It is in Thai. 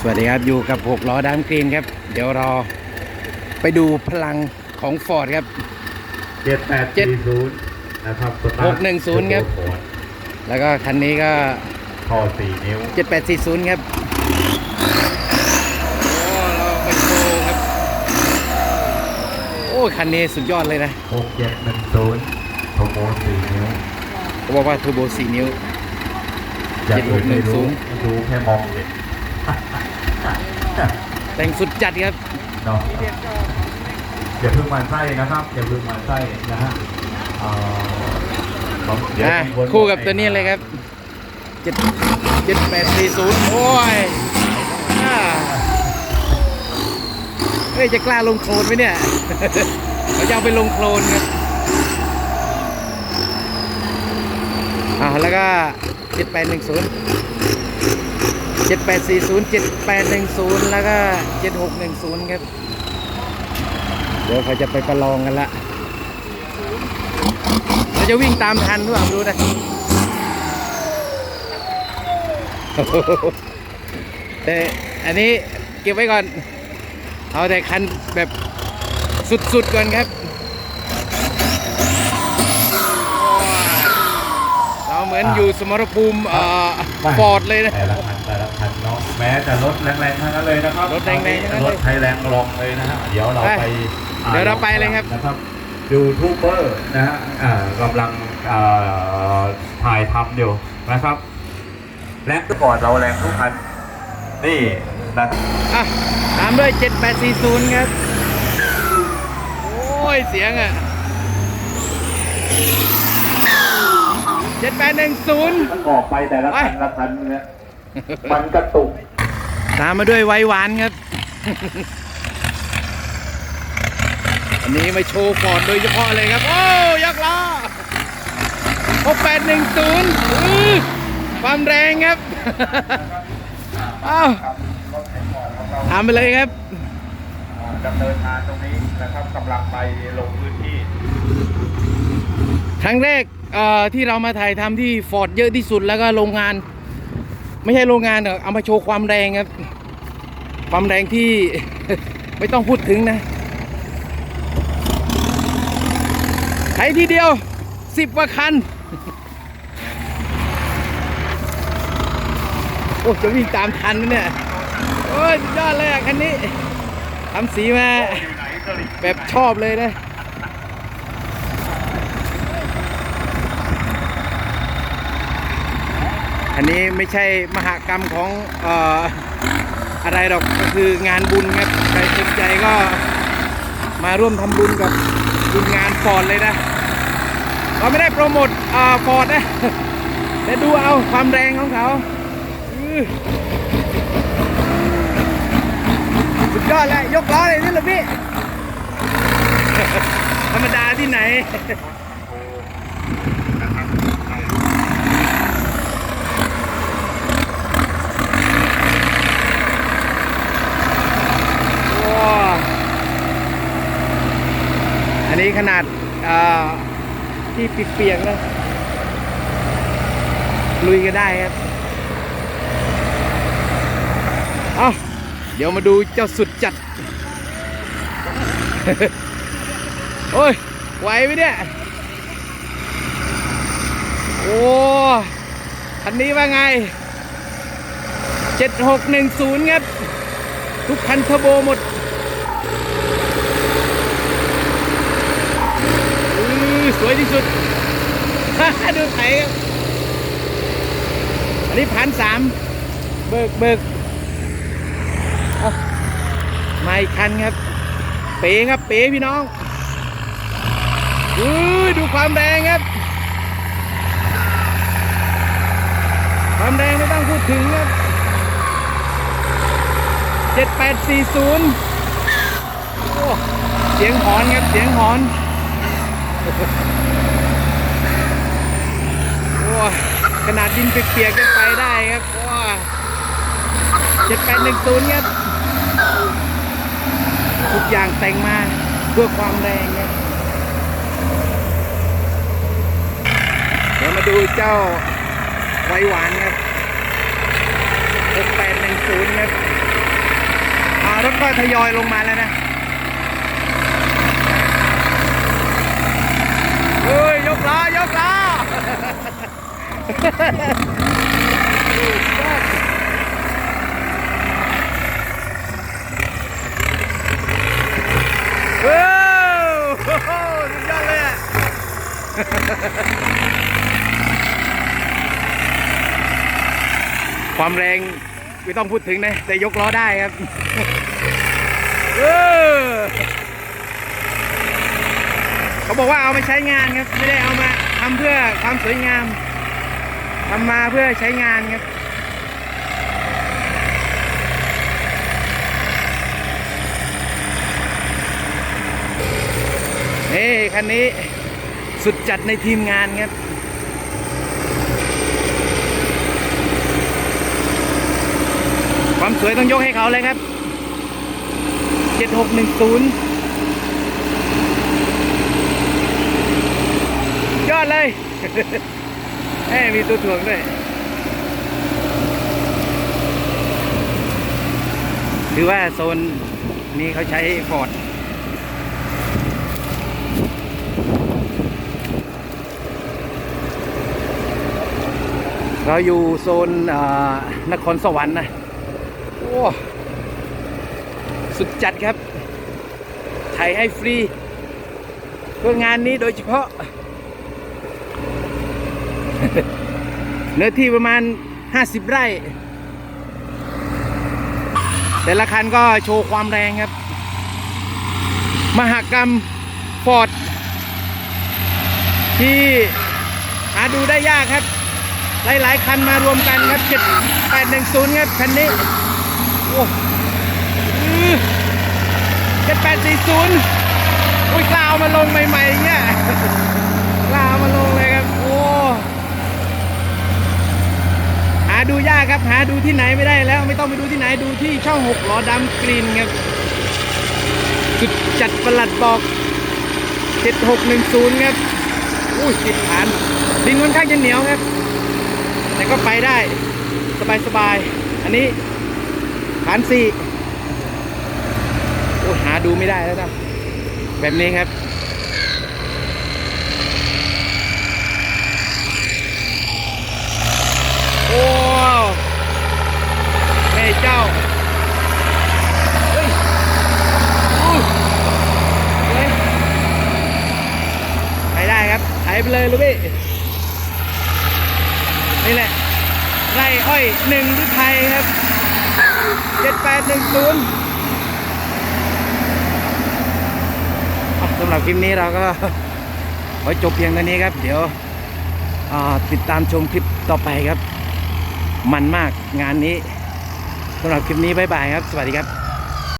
สวัสดีครับ อยู่กับหกล้อดามกรีนครับ เดี๋ยวรอไปดูพลังของฟอร์ดครับ เจ็ดแปดสี่ศูนย์นะครับสตาร์ทหกหนึ่งศูนย์ครับโฟร์ดแล้วก็คันนี้ก็ ท่อสี่นิ้ว 7840 ครับ โอ้เราไปโชว์ครับ โอ้คันนี้สุดยอดเลยนะหกเจ็ดหนึ่งศูนย์โทโมสี่นิ้วเขาบอกว่าทูโบ4นิ้ว อย่างอื่นไม่รู้7610ดูแค่มองเห็น แต่งสุดจัดครับเนาะอย่าเพิ่งหมันไส้นะครับอย่าเพิ่งหมันไส้นะฮะเอ่อเดี๋ยวอะมีนคู่กับตัวนี้เลยครับ7 7840โอ้ยอ่าเฮ้ยจะกล้าลงโคลนไหมเนี่ยเขาจะเอาไปลงโคลนครับอ่าแล้วก็7810 7840 7810 แล้วก็ 7610 ครับ เดี๋ยวเขาจะไปประลองกันละเราจะวิ่งตามทันหรือเปล่าไม่รู้นะแต่อันนี้เก็บไว้ก่อน เอาแต่คันแบบสุดๆก่อนครับเราเหมือนอยู่สมรภูมิเอ่อไม่ฟอร์ดเลยนะ เนาะแม้จะรถแรงๆทั้งนั้นเลยนะครับรถแรงๆทั้งนั้นเลยรถไทยแรงลองเลยนะฮะเดี๋ยวเราไปไปอ่เดี๋ยวเราไปเลยครับนะครับยูทูบเบอร์นะฮะอ่ากำลังอ่าถ่ายทำอยู่นะครับแรงทุกก่อนเราแรงทุกคันนี่นะอะตามด้วย 7840 ครับ โอ้ย เสียงอะ 7810 มันออกไปแต่ละคันไปละคันเนี่ยมันกระตุก ตามมาด้วยไวหวานครับ อันนี้มาโชว์ฟอร์ดโดยเฉพาะเลยครับ โอ้ยักษ์ล้อ6810อื้อความแรงครับอ้าวทำไปเลยครับดำเนินงานตรงนี้นะครับกำลังไปลงพื้นที่ ครั้งแรกเอ่อที่เรามาถ่ายทำที่ฟอร์ดเยอะที่สุดแล้วก็โรงงาน ไม่ใช่โรงงานเนอะเอามาโชว์ความแรงครับ ความแรงที่ ไม่ต้องพูดถึงนะใช้ทีเดียวสิบกว่าคัน โอ้จะวิ่งตามทันไหมเนี่ย โอ้ยดยอดเลยอะคันนี้ทำสีมาแบบชอบเลยนะ อันนี้ไม่ใช่มหากรรมของเอ่ออะไรหรอกก็คืองานบุญครับใครสนใจก็มาร่วมทำบุญกับบุญงานฟอร์ดเลยนะ เราไม่ได้โปรโมทอ่าฟอร์ดนะแต่ดูเอาความแรงของเขาสุดยอดเลยยกล้อเลยนี่หรอพี่ ธรรมดาที่ไหน ว้าอั นี้ขนาดอ่าที่เปียกๆนะลุยก็ได้ครับเอาเดี๋ยวมาดูเจ้าสุดจัด โอ้ย ไหวไหมเนี่ย โอ้คันนี้ว่าไง 7610ครับ ทุกคันเทอร์โบหมดือสวยที่สุด ดูไถครับ อันนี้พันสามเบิกเบิกเอามาอีกคันครับ เป๋ครับ เป๋พี่น้องอือดูความแรงครับ ความแรงไม่ต้องพูดถึงครับเจ็ดแปดสี่ศูนย์เสียงหอนครับ เสียงหอน ขนาดดินเปียกๆยังไปได้ครับว้าเจ็ดแปดหนึ่งศูนย์ครับทุกอย่างแต่งมาเพื่อความแรงครับเดี๋ยวมาดูเจ้าไวหวานครับ6810ครับรถก็ทยอยลงมาแล้วนะ เฮ้ยยกล้อยกล้อว้าวสุดยอดเลยอะความแรงไม่ต้องพูดถึงนะแต่ยกล้อได้ครับเออ เขาบอกว่าเอามาใช้งานครับ ไม่ได้เอามาทำเพื่อความสวยงามทำมาเพื่อใช้งานครับนี่คันนี้สุดจัดในทีมงานครับความสวยต้องยกให้เขาเลยครับ 7610 อดเลยเอ้มีตัวถ่วงด้วย ถือว่าโซนนี้เขาใช้ฟอร์ดเราอยู่โซนนครสวรรค์นะโอ้สุดจัดครับถ่ายให้ฟรีเพื่องานนี้โดยเฉพาะ เนื้อที่ประมาณ 50 ไร่ แต่ละคันก็โชว์ความแรงครับ มหากรรมฟอร์ดที่หาดูได้ยากครับ หลายๆ คันมารวมกันครับ 7810 ครับ คันนี้ โอ้เจ็ดแปดสี่ศูนย์อุ้ยกล้าเอามาลงใหม่ๆอย่างเงี้ยกล้าเอามาลงเลยครับ โอ้ หาดูยากครับ หาดูที่ไหนไม่ได้แล้ว ไม่ต้องไปดูที่ไหนดูที่ช่องหกล้อดำกรีนครับจุดจัดประหลัดบอกเจ็ดหกหนึ่งศูนย์ครับอุ้ยติดฐานดินค่อนข้างจะเหนียวครับ แต่ก็ไปได้สบายๆอันนี้ฐานสี่โอ้ยหาดูไม่ได้แล้วนะแบบนี้ครับโอ้ เจ้าเฮ้ยไปได้ครับไถไปเลยลูกพี่นี่แหละไร่อ้อยหนึ่งที่ไทยครับเจ็ดแปดหนึ่งศูนย์สำหรับคลิปนี้เราก็ขอจบเพียงเท่านี้ครับ เดี๋ยวติดตามชมคลิปต่อไปครับ มันมากงานนี้ สำหรับคลิปนี้บ๊ายบายครับ สวัสดีครับ